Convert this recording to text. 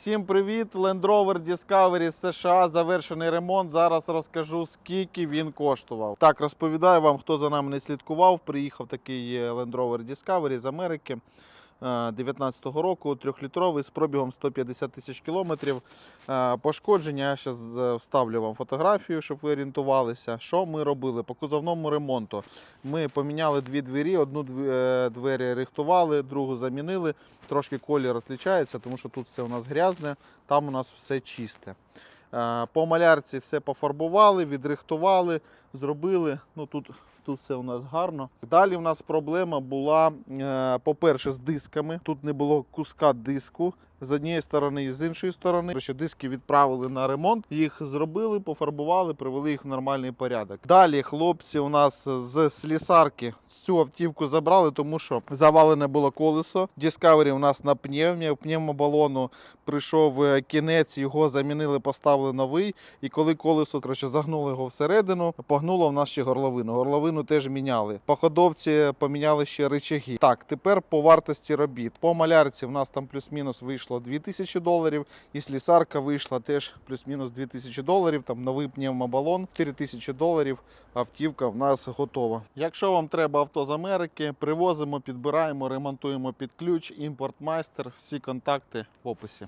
Всім привіт! Land Rover Discovery з США. Завершений ремонт. Зараз розкажу, скільки він коштував. Так, розповідаю вам, хто за нами не слідкував. Приїхав такий е, Land Rover Discovery з Америки. 19-го року, трьохлітровий з пробігом 150 тисяч кілометрів. Е, Пошкодження. Я зараз вставлю вам фотографію, щоб ви орієнтувалися. Що ми робили по кузовному ремонту? Ми поміняли дві двері, одну е, двері рихтували, другу замінили. Трошки колір відрізняється, тому що тут все у нас грязне, там у нас все чисте. Е, По малярці все пофарбували, відрихтували, зробили. Ну тут, тут все у нас гарно. Далі у нас проблема була, е, по-перше, з дисками. Тут не було куска диску. З однієї сторони і з іншої сторони, що диски відправили на ремонт, їх зробили, пофарбували, привели їх в нормальний порядок. Далі хлопці у нас з слісарки цю автівку забрали, тому що завалене було колесо. Discovery у нас на пневмі, пневмобалону прийшов е, кінець, його замінили, поставили новий. І коли колесо коротше, загнуло його всередину, погнуло в нас ще горловину. Горловину теж міняли. По ходовці поміняли ще рычаги. Так, тепер по вартості робіт. По малярці в нас там плюс-мінус вийшло 2000 доларів, і слісарка вийшла теж плюс-мінус 2000 доларів. Там новий пневмобалон, 4000 доларів. Автівка в нас готова. Якщо вам треба авто з Америки, привозимо, підбираємо, ремонтуємо під ключ, імпорт майстер. Всі контакти в описі.